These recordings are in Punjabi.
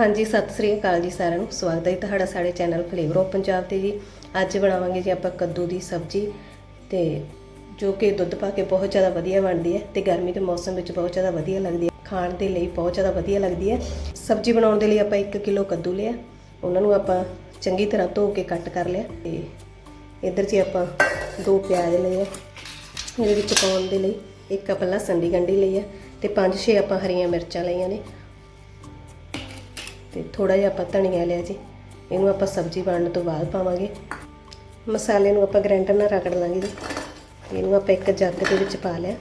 ਹਾਂਜੀ, ਸਤਿ ਸ੍ਰੀ ਅਕਾਲ ਜੀ ਸਾਰਿਆਂ ਨੂੰ। ਸਵਾਗਤ ਹੈ ਤੁਹਾਡਾ ਸਾਡੇ ਚੈਨਲ ਫਲੇਵਰ ਆਫ ਪੰਜਾਬ ਤੇ ਜੀ। ਅੱਜ ਬਣਾਵਾਂਗੇ ਜੀ ਆਪਾਂ ਕੱਦੂ ਦੀ ਸਬਜ਼ੀ ਤੇ ਜੋ ਕਿ ਦੁੱਧ ਪਾ ਕੇ ਬਹੁਤ ਜ਼ਿਆਦਾ ਵਧੀਆ ਬਣਦੀ ਹੈ ਤੇ ਗਰਮੀ ਦੇ ਮੌਸਮ ਵਿੱਚ ਬਹੁਤ ਜ਼ਿਆਦਾ ਵਧੀਆ ਲੱਗਦੀ ਹੈ। ਖਾਣ ਦੇ ਲਈ ਬਹੁਤ ਜ਼ਿਆਦਾ ਵਧੀਆ ਲੱਗਦੀ ਹੈ। ਸਬਜ਼ੀ ਬਣਾਉਣ ਦੇ ਲਈ ਆਪਾਂ 1 ਕਿਲੋ ਕੱਦੂ ਲਿਆ। ਉਹਨਾਂ ਨੂੰ ਆਪਾਂ ਚੰਗੀ ਤਰ੍ਹਾਂ ਧੋ ਕੇ ਕੱਟ ਕਰ ਲਿਆ ਤੇ ਇੱਧਰ ਜੀ ਆਪਾਂ ਦੋ ਪਿਆਜ਼ ਲਏ ਆ। ਇਹਦੇ ਵਿੱਚ ਪਾਉਣ ਦੇ ਲਈ ਇੱਕ ਆਪਾਂ ਲਸਣ ਦੀ ਗੰਢੀ ਲਈ ਆ ਤੇ ਪੰਜ, ਛੇ ਆਪਾਂ ਹਰੀਆਂ ਮਿਰਚਾਂ ਲਈਆਂ ਨੇ। ਤੇ ਥੋੜਾ ਜਿਹਾ ਆਪਾਂ ਧਨੀਆ ਲਿਆ ਜੀ। ਇਹਨੂੰ ਆਪਾਂ ਸਬਜ਼ੀ ਬਣਨ ਤੋਂ ਬਾਅਦ ਪਾਵਾਂਗੇ। ਮਸਾਲੇ ਨੂੰ ਆਪਾਂ ਗ੍ਰਾਈਂਡਰ ਨਾਲ ਰਗੜ ਲਾਂਗੇ ਜੀ। ਇਹਨੂੰ ਆਪਾਂ ਇੱਕ ਜੱਗ ਦੇ ਵਿੱਚ ਪਾ ਲਿਆ।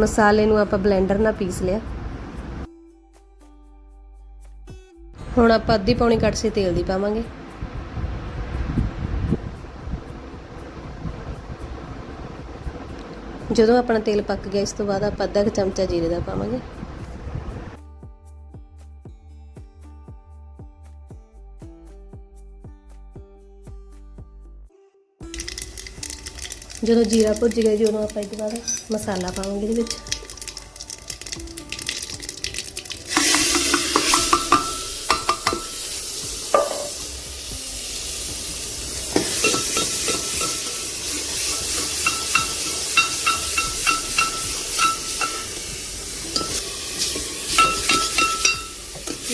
ਮਸਾਲੇ ਨੂੰ ਆਪਾਂ ਬਲੈਂਡਰ ਨਾਲ ਪੀਸ ਲਿਆ। ਹੁਣ ਆਪਾਂ ਅੱਧੀ ਪੌਣੀ ਕੜਛੀ ਤੇਲ ਦੀ ਪਾਵਾਂਗੇ। ਜਦੋਂ ਆਪਣਾ ਤੇਲ ਪੱਕ ਗਿਆ, ਇਸ ਤੋਂ ਬਾਅਦ ਆਪਾਂ ਅੱਧਾ ਕੁ ਚਮਚਾ ਜੀਰੇ ਦਾ ਪਾਵਾਂਗੇ। ਜਦੋਂ ਜੀਰਾ ਭੁੱਜ ਗਿਆ ਜੀ, ਉਦੋਂ ਆਪਾਂ ਇਹਦੇ ਬਾਅਦ ਮਸਾਲਾ ਪਾਵਾਂਗੇ ਇਹਦੇ ਵਿੱਚ।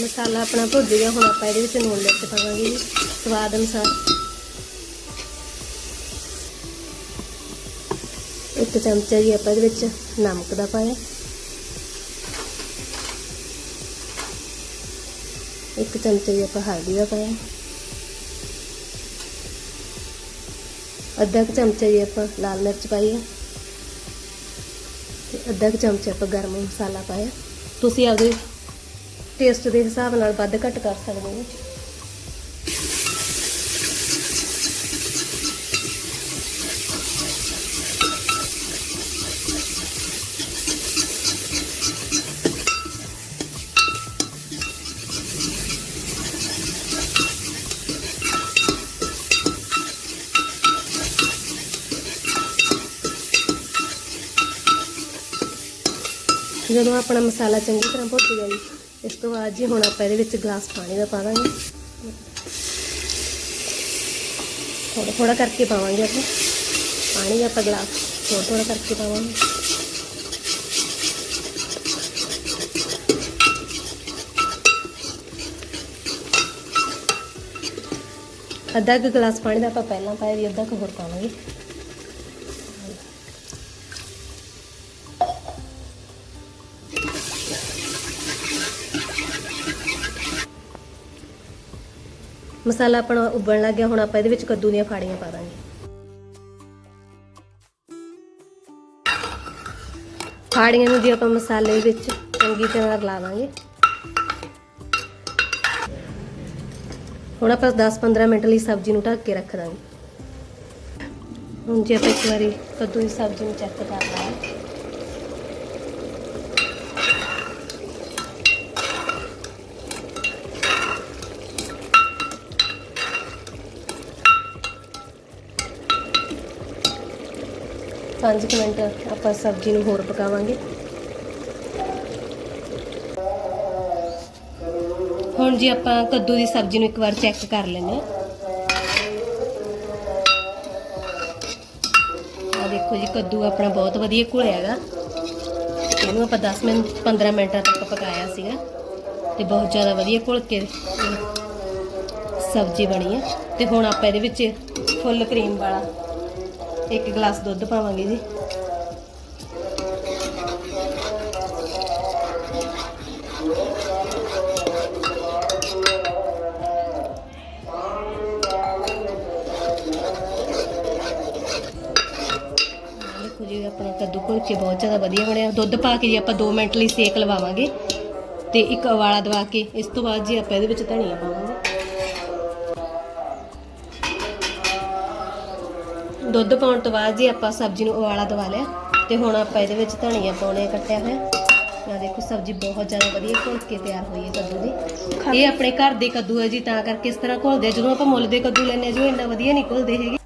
ਮਸਾਲਾ ਆਪਣਾ ਭੁੱਜ ਗਿਆ, ਹੁਣ ਆਪਾਂ ਇਹਦੇ ਵਿੱਚ ਲੂਣ ਮਿਰਚ ਪਾਵਾਂਗੇ ਜੀ। ਸਵਾਦ ਅਨੁਸਾਰ। ਇੱਕ ਚਮਚਾ ਜੀ ਆਪਾਂ ਇਹਦੇ ਵਿੱਚ ਨਮਕ ਦਾ ਪਾਇਆ। ਇੱਕ ਚਮਚਾ ਜੀ ਆਪਾਂ ਹਲਦੀ ਦਾ ਪਾਇਆ। ਅੱਧਾ ਕੁ ਚਮਚਾ ਜੀ ਆਪਾਂ ਲਾਲ ਮਿਰਚ ਪਾਈ ਹੈ ਤੇ ਅੱਧਾ ਕੁ ਚਮਚਾ ਆਪਾਂ ਗਰਮ ਮਸਾਲਾ ਪਾਇਆ। ਤੁਸੀਂ ਆਪਦੇ ਟੇਸਟ ਦੇ ਹਿਸਾਬ ਨਾਲ ਵੱਧ ਘੱਟ ਕਰ ਸਕਦੇ ਹੋ। ਜਦੋਂ ਆਪਣਾ ਮਸਾਲਾ ਚੰਗੀ ਤਰ੍ਹਾਂ ਭੁੱਜ ਗਿਆ ਜੀ, ਇਸ ਤੋਂ ਬਾਅਦ ਜੀ ਹੁਣ ਆਪਾਂ ਇਹਦੇ ਵਿੱਚ ਗਲਾਸ ਪਾਣੀ ਦਾ ਪਾ ਦਾਂਗੇ। ਥੋੜਾ ਥੋੜਾ ਕਰਕੇ ਪਾਵਾਂਗੇ ਆਪਾਂ। ਪਾਣੀ ਦਾ ਆਪਾਂ ਗਲਾਸ ਥੋੜਾ ਥੋੜਾ ਕਰਕੇ ਪਾਵਾਂਗੇ। ਅੱਧਾ ਕੁ ਗਲਾਸ ਪਾਣੀ ਦਾ ਆਪਾਂ ਪਹਿਲਾਂ ਪਾਇਆ ਵੀ ਅੱਧਾ ਕੁ ਹੋਰ ਪਾਵਾਂਗੇ। ਮਸਾਲਾ ਆਪਣਾ ਉਬਲਣ ਲੱਗ ਗਿਆ, ਹੁਣ ਆਪਾਂ ਇਹਦੇ ਵਿੱਚ ਕੱਦੂ ਦੀਆਂ ਫਾੜੀਆਂ ਪਾ ਦਾਂਗੇ। ਫਾੜੀਆਂ ਨੂੰ ਜੀ ਆਪਾਂ ਮਸਾਲੇ ਵਿੱਚ ਚੰਗੀ ਤਰ੍ਹਾਂ ਰਲਾ ਦਾਂਗੇ। ਹੁਣ ਆਪਾਂ 10-15 ਮਿੰਟ ਲਈ ਸਬਜ਼ੀ ਨੂੰ ਢੱਕ ਕੇ ਰੱਖ ਦਾਂਗੇ। ਹੁਣ ਜੇ ਆਪਾਂ ਇੱਕ ਵਾਰੀ ਕੱਦੂ ਦੀ ਸਬਜ਼ੀ ਨੂੰ ਚੈੱਕ ਕਰ ਲਾਂਗੇ। ਪੰਜ ਕੁ ਮਿੰਟ ਆਪਾਂ ਸਬਜ਼ੀ ਨੂੰ ਹੋਰ ਪਕਾਵਾਂਗੇ। ਹੁਣ ਜੀ ਆਪਾਂ ਕੱਦੂ ਦੀ ਸਬਜ਼ੀ ਨੂੰ ਇੱਕ ਵਾਰ ਚੈੱਕ ਕਰ ਲੈਂਦੇ ਹਾਂ। ਆ ਦੇਖੋ ਜੀ, ਕੱਦੂ ਆਪਣਾ ਬਹੁਤ ਵਧੀਆ ਘੁਲਿਆ ਹੈਗਾ। ਇਹਨੂੰ ਆਪਾਂ 10 ਮਿੰਟ 15 ਮਿੰਟਾਂ ਤੱਕ ਪਕਾਇਆ ਸੀਗਾ ਤੇ ਬਹੁਤ ਜ਼ਿਆਦਾ ਵਧੀਆ ਘੁਲ ਕੇ ਸਬਜ਼ੀ ਬਣੀ ਹੈ। ਤੇ ਹੁਣ ਆਪਾਂ ਇਹਦੇ ਵਿੱਚ ਫੁੱਲ ਕਰੀਮ ਵਾਲਾ ਇੱਕ ਗਲਾਸ ਦੁੱਧ ਪਾਵਾਂਗੇ ਜੀ। ਦੇਖੋ ਜੀ, ਆਪਣਾ ਕੱਦੂ ਕੁਲਚੇ ਬਹੁਤ ਜ਼ਿਆਦਾ ਵਧੀਆ ਬਣਿਆ। ਦੁੱਧ ਪਾ ਕੇ ਜੀ ਆਪਾਂ 2 ਮਿੰਟ ਲਈ ਸੇਕ ਲਵਾਵਾਂਗੇ ਤੇ ਇੱਕ ਅਵਾਲਾ ਦਵਾ ਕੇ ਇਸ ਤੋਂ ਬਾਅਦ ਜੀ ਆਪਾਂ ਇਹਦੇ ਵਿੱਚ ਧਨੀਆ ਪਾਵਾਂਗੇ। ਦੁੱਧ ਪਾਉਣ ਤੋਂ ਬਾਅਦ ਜੀ ਆਪਾਂ ਸਬਜ਼ੀ ਨੂੰ ਉਬਾਲਾ ਦਵਾ ਲਿਆ ਤੇ ਹੁਣ ਆਪਾਂ ਇਹਦੇ ਵਿੱਚ ਧਨੀਆ ਪਾਉਣੇ ਕੱਟਿਆ ਹੋਇਆ। ਆ ਦੇਖੋ ਸਬਜ਼ੀ ਬਹੁਤ ਜ਼ਿਆਦਾ ਵਧੀਆ ਘੁਲ ਕੇ ਤਿਆਰ ਹੋਈ ਹੈ ਕੱਦੂ ਦੀ। ਇਹ ਆਪਣੇ ਘਰ ਦੇ ਕੱਦੂ ਹੈ ਜੀ ਤਾਂ ਕਰਕੇ ਇਸ ਤਰ੍ਹਾਂ ਘੁਲਦੇ। ਜਦੋਂ ਆਪਾਂ ਮੁੱਲ ਦੇ ਕੱਦੂ ਲੈਂਦੇ ਆ ਜੋ ਇੰਨਾ ਵਧੀਆ ਨਹੀਂ ਘੁਲਦੇ ਹੈਗੇ।